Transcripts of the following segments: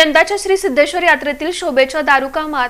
यंदाच्या श्री सिद्धेश्वर यात्रेतील शोभेच्या दारुकामात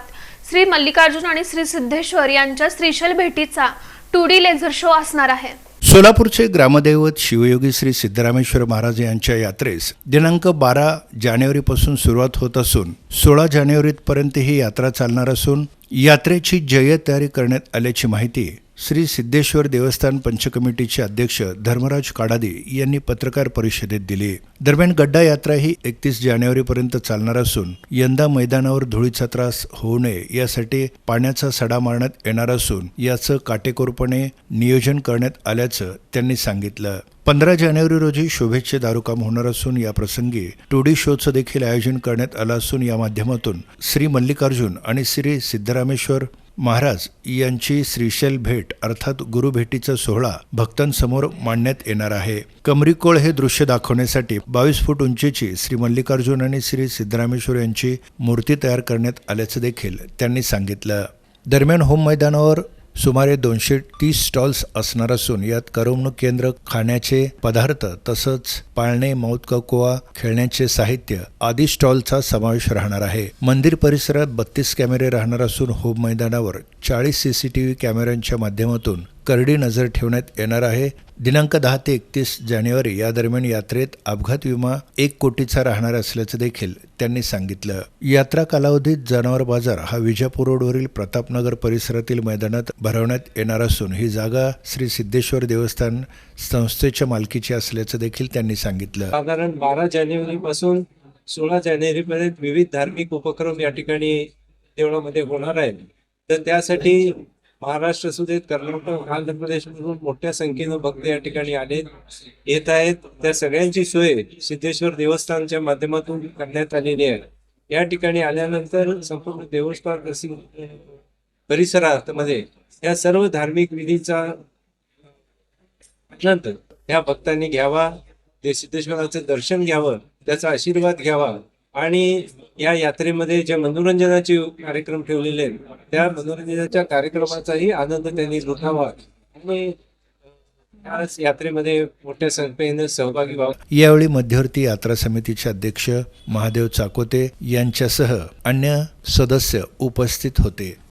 श्री मल्लिकार्जुन आणि श्री सिद्धेश्वर यांच्या श्रीशैल भेटीचा टू डी लेझर शो असणार आहे. सोलापूरचे ग्रामदैवत शिवयोगी श्री सिद्धरामेश्वर महाराज यांच्या यात्रेस दिनांक बारा जानेवारीपासून सुरुवात होत असून सोळा जानेवारीपर्यंत ही यात्रा चालणार असून यात्रेची जय तयारी करण्यात आल्याची माहिती श्री सिद्धेश्वर देवस्थान पंचकमिटीचे अध्यक्ष धर्मराज काडादी यांनी पत्रकार परिषदेत दिली. दरम्यान गड्डा यात्रा ही एकतीस जानेवारीपर्यंत चालणार असून यंदा मैदानावर धुळीचा त्रास होऊ नये यासाठी पाण्याचा सडा मारण्यात येणार असून याचं काटेकोरपणे नियोजन करण्यात आल्याचं त्यांनी सांगितलं. पंधरा जानेवारी रोजी शोभेच्छे दारुकाम होणार असून या प्रसंगी टोडी शोचं देखील आयोजन करण्यात आलं असून या माध्यमातून श्री मल्लिकार्जुन आणि श्री सिद्धरामेश्वर महाराज यांची श्रीशैल भेट अर्थात गुरुभेटीचा सोहळा भक्तांसमोर मांडण्यात येणार आहे. कमरीकोळ हे दृश्य दाखवण्यासाठी बावीस फूट उंचीची श्री मल्लिकार्जुन आणि श्री सिद्धरामेश्वर यांची मूर्ती तयार करण्यात आल्याचं देखील त्यांनी सांगितलं. दरम्यान होम मैदानावर सुमारे दोनशे तीस स्टॉल्स असणार असून यात करमणूक केंद्र खाण्याचे पदार्थ तसंच पाळणे मौत ककोवा खेळण्याचे साहित्य आदी स्टॉलचा समावेश राहणार आहे. मंदिर परिसरात बत्तीस कॅमेरे राहणार असून होम मैदानावर चाळीस सीसीटीव्ही कॅमेऱ्यांच्या माध्यमातून करडी नजर ठेवण्यात येणार आहे. दिनांक दहा ते एकतीस जानेवारी या दरम्यान यात्रेत अपघात विमा एक कोटीचा राहणार असल्याचं देखील त्यांनी सांगितलं. यात्रा कालावधीत जनावर बाजार हा विजापूर रोडवरील प्रतापनगर परिसरातील मैदानात भरवण्यात येणार असून ही जागा श्री सिद्धेश्वर देवस्थान संस्थेच्या मालकीची असल्याचं देखील त्यांनी सांगितलं. साधारण बारा जानेवारी पासून सोळा जानेवारी पर्यंत विविध धार्मिक उपक्रम या ठिकाणी देवळामध्ये होणार आहेत. तर त्यासाठी महाराष्ट्र असू देत कर्नाटक आंध्र प्रदेशमधून मोठ्या संख्येनं भक्त या ठिकाणी आले येत आहेत. त्या सगळ्यांची सोय सिद्धेश्वर देवस्थानच्या माध्यमातून करण्यात आलेली आहे. या ठिकाणी आल्यानंतर संपूर्ण देवस्थान परिसरात मध्ये या सर्व धार्मिक विधीचा नंतर या भक्तांनी घ्यावा ते सिद्धेश्वराचं दर्शन घ्यावं त्याचा आशीर्वाद घ्यावा. आणि या यात्रेमध्ये जे मनोरंजनाचे कार्यक्रम ठेवलेले आहेत त्या मनोरंजनाच्या कार्यक्रमाचाही आनंद त्यांनी लुटावा. आणि यात्रेमध्ये मोठ्या संख्येने सहभागी व्हावं. यावेळी मध्यवर्ती यात्रा समितीचे अध्यक्ष महादेव चाकोते यांच्यासह अन्य सदस्य उपस्थित होते.